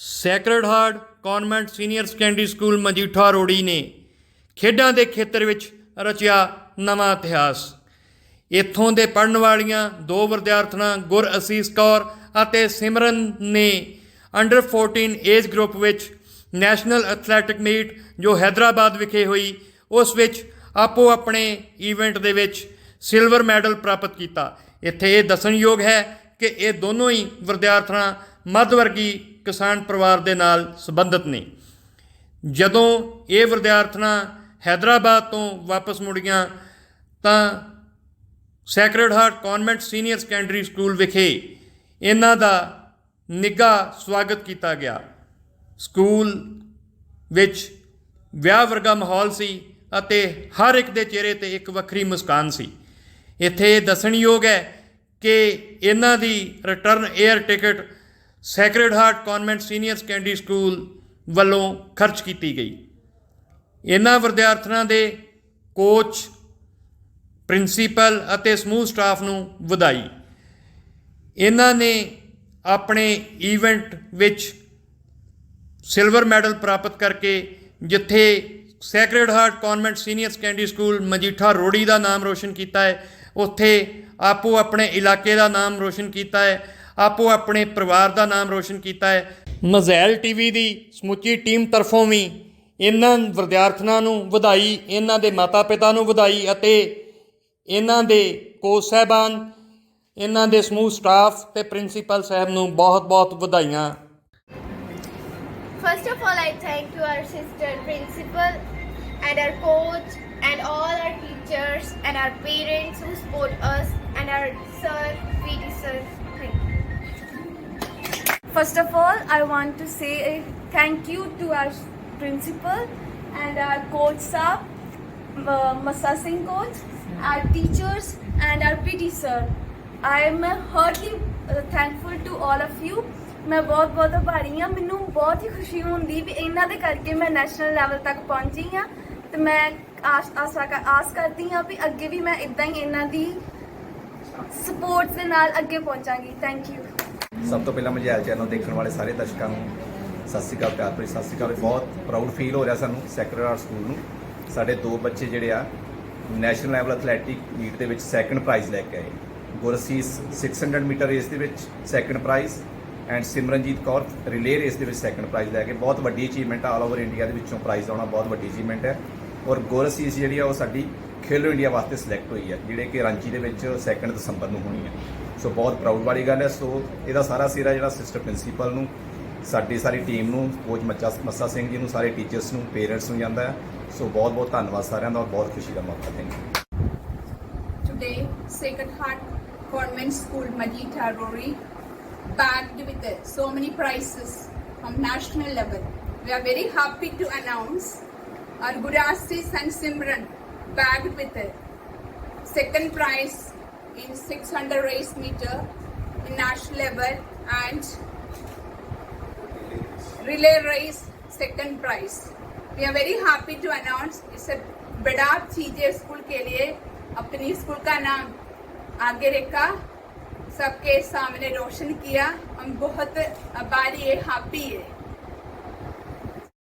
Sacred heart convent senior secondary school Majitha Rori ਨੇ ਖੇਡਾਂ ਦੇ ਖੇਤਰ ਵਿੱਚ ਰਚਿਆ ਨਵਾਂ ਇਤਿਹਾਸ। ਇੱਥੋਂ ਦੇ ਪੜਨ ਵਾਲੀਆਂ ਦੋ ਵਿਦਿਆਰਥਣਾਂ ਗੁਰ ਅਸੀਸ ਕੌਰ ਅਤੇ ਸਿਮਰਨ ਨੇ ਅੰਡਰ 14 ਏਜ ਗਰੁੱਪ ਵਿੱਚ ਨੈਸ਼ਨਲ ਐਥਲੈਟਿਕ ਮੀਟ ਜੋ ਹੈਦਰਾਬਾਦ ਵਿਖੇ ਹੋਈ, ਉਸ ਵਿੱਚ ਆਪੋ ਆਪਣੇ ਇਵੈਂਟ ਦੇ ਵਿੱਚ ਸਿਲਵਰ ਮੈਡਲ ਪ੍ਰਾਪਤ ਕੀਤਾ। ਇੱਥੇ ਇਹ ਦੱਸਣਯੋਗ ਹੈ ਕਿ ਇਹ ਦੋਨੋਂ ਹੀ ਵਿਦਿਆਰਥਣਾਂ ਮੱਧ ਵਰਗੀ ਕਿਸਾਨ ਪਰਿਵਾਰ ਦੇ ਨਾਲ ਸੰਬੰਧਿਤ ਨੇ। ਜਦੋਂ ਇਹ ਵਿਦਿਆਰਥਣਾਂ ਹੈਦਰਾਬਾਦ ਤੋਂ ਵਾਪਸ ਮੁੜੀਆਂ ਤਾਂ sacred heart convent senior secondary school ਵਿਖੇ ਇਹਨਾਂ ਦਾ ਨਿੱਘਾ ਸਵਾਗਤ ਕੀਤਾ ਗਿਆ। ਸਕੂਲ ਵਿੱਚ ਵਿਆਹ ਵਰਗਾ ਮਾਹੌਲ ਸੀ ਅਤੇ ਹਰ ਇੱਕ ਦੇ ਚਿਹਰੇ ਤੇ ਇੱਕ ਵੱਖਰੀ ਮੁਸਕਾਨ ਸੀ। ਇੱਥੇ ਇਹ ਦੱਸਣਯੋਗ ਹੈ ਕਿ ਇਹਨਾਂ ਦੀ return air ticket sacred heart convent senior secondary school ਵੱਲੋਂ ਖਰਚ ਕੀਤੀ ਗਈ। ਇਹਨਾਂ ਵਿਦਿਆਰਥਣਾਂ ਦੇ ਕੋਚ ਪ੍ਰਿੰਸੀਪਲ ਅਤੇ ਸਮੂਹ ਸਟਾਫ ਨੂੰ ਵਧਾਈ। ਇਹਨਾਂ ਨੇ ਆਪਣੇ ਈਵੈਂਟ ਵਿੱਚ ਸਿਲਵਰ ਮੈਡਲ ਪ੍ਰਾਪਤ ਕਰਕੇ ਜਿੱਥੇ sacred heart convent senior secondary school Majitha Rori ਦਾ ਨਾਮ ਰੋਸ਼ਨ ਕੀਤਾ ਹੈ, ਉੱਥੇ ਆਪੋ ਆਪਣੇ ਇਲਾਕੇ ਦਾ ਨਾਮ ਰੋਸ਼ਨ ਕੀਤਾ ਹੈ ਆਪੋ ਆਪਣੇ ਪਰਿਵਾਰ ਦਾ ਨਾਮ ਰੋਸ਼ਨ ਕੀਤਾ ਹੈ ਮਜ਼ੈਲ ਟੀਵੀ ਦੀ ਸਮੁੱਚੀ ਟੀਮ ਤਰਫੋਂ ਵੀ ਇਹਨਾਂ ਵਿਦਿਆਰਥਣਾਂ ਨੂੰ ਵਧਾਈ ਇਹਨਾਂ ਦੇ ਮਾਤਾ-ਪਿਤਾ ਨੂੰ ਵਧਾਈ ਅਤੇ ਇਹਨਾਂ ਦੇ ਕੋਚ ਸਾਹਿਬਾਨ ਇਹਨਾਂ ਦੇ ਸਮੂਹ ਸਟਾਫ ਤੇ ਪ੍ਰਿੰਸੀਪਲ ਸਾਹਿਬ ਨੂੰ ਬਹੁਤ-ਬਹੁਤ ਵਧਾਈਆਂ First of all, I thank to our sister principal and our coach and all our teachers and our parents who support us and our sir, PT sir. First of all, I want to say thank you to our principal and our coach uh, Masa Singh coach, our teachers and our PT sir. I am heartily uh, thankful to all of you. ਮੈਂ ਬਹੁਤ ਬਹੁਤ ਆਭਾਰੀ ਹਾਂ ਮੈਨੂੰ ਬਹੁਤ ਹੀ ਖੁਸ਼ੀ ਹੁੰਦੀ ਵੀ ਇਹਨਾਂ ਦੇ ਕਰਕੇ ਮੈਂ ਨੈਸ਼ਨਲ ਲੈਵਲ ਤੱਕ ਪਹੁੰਚੀ ਹਾਂ ਤੇ ਮੈਂ ਆਸ ਆਸ ਕਰਦੀ ਹਾਂ ਵੀ ਅੱਗੇ ਵੀ ਮੈਂ ਇਦਾਂ ਹੀ ਇਹਨਾਂ ਦੀ ਸਪੋਰਟ ਦੇ ਨਾਲ ਅੱਗੇ ਪਹੁੰਚਾਂਗੀ ਥੈਂਕ ਯੂ ਸਭ ਤੋਂ ਪਹਿਲਾਂ ਮਜੈਲ ਚੈਨਲ ਦੇਖਣ ਵਾਲੇ ਸਾਰੇ ਦਰਸ਼ਕਾਂ ਨੂੰ ਸਤਿ ਸ਼੍ਰੀ ਅਕਾਲ, ਪਿਆਰ ਭਰੀ ਸਤਿ ਸ਼੍ਰੀ ਅਕਾਲ। ਬਹੁਤ ਪ੍ਰਾਊਡ ਫੀਲ ਹੋ ਰਿਹਾ ਸਾਨੂੰ ਸੈਕਰਡ ਹਾਰਟ ਸਕੂਲ ਨੂੰ। ਸਾਡੇ ਦੋ ਬੱਚੇ ਜਿਹੜੇ ਆ ਨੈਸ਼ਨਲ ਲੈਵਲ ਐਥਲੈਟਿਕ ਮੀਟ ਦੇ ਵਿੱਚ ਸੈਕੰਡ ਪ੍ਰਾਈਜ਼ ਲੈ ਕੇ ਆਏ। ਗੁਰਸੀਸ 600 ਮੀਟਰ ਰੇਸ ਦੇ ਵਿੱਚ second prize and Simranjeet Kaur relay race ਦੇ ਵਿੱਚ ਸੈਕੰਡ ਪ੍ਰਾਈਜ਼ ਲੈ ਕੇ। ਬਹੁਤ ਵੱਡੀ ਅਚੀਵਮੈਂਟ ਆਲ ਓਵਰ ਇੰਡੀਆ ਦੇ ਵਿੱਚੋਂ ਪ੍ਰਾਈਜ਼ ਆਉਣਾ ਬਹੁਤ ਵੱਡੀ ਅਚੀਵਮੈਂਟ ਹੈ। ਔਰ ਗੁਰਸੀਸ ਜਿਹੜੀ ਆ, ਉਹ ਸਾਡੀ ਖੇਲੋ ਇੰਡੀਆ ਵਾਸਤੇ ਸਿਲੈਕਟ ਹੋਈ ਹੈ, ਜਿਹੜੇ ਕਿ ਰਾਂਚੀ ਦੇ ਵਿੱਚ 2 ਦਸੰਬਰ ਨੂੰ ਹੋਣੀ ਹੈ। ਸੋ ਬਹੁਤ ਪ੍ਰਾਊਡ ਵਾਲੀ ਗੱਲ ਹੈ ਸੋ ਇਹਦਾ ਸਾਰਾ ਸਿਰਾ ਜਿਹੜਾ ਸਿਸਟਰ ਪ੍ਰਿੰਸੀਪਲ ਨੂੰ ਸਾਡੀ ਸਾਰੀ ਟੀਮ ਨੂੰ ਕੋਚ ਮੱਚਾ ਮੱਸਾ ਸਿੰਘ ਜੀ ਨੂੰ ਸਾਰੇ ਟੀਚਰਸ ਨੂੰ ਪੇਰੈਂਟਸ ਨੂੰ ਜਾਂਦਾ ਹੈ ਸੋ ਬਹੁਤ ਬਹੁਤ ਧੰਨਵਾਦ ਸਾਰਿਆਂ ਦਾ ਔਰ ਬਹੁਤ ਖੁਸ਼ੀ ਦਾ ਮੌਕਾ thank you Today, Sacred Heart Convent School, Majita Rori, bagged with uh, so many prizes from national level. We are very happy to announce our Gurasis and Simran bagged with uh, second prize in 600 race meter in national level and relay race second prize. We are very happy to announce it's a बड़ा चीज़ें school के लिए अपनी school का नाम आगे रखा सबके सामने रोशन किया हम बहुत आभारी है हैप्पी है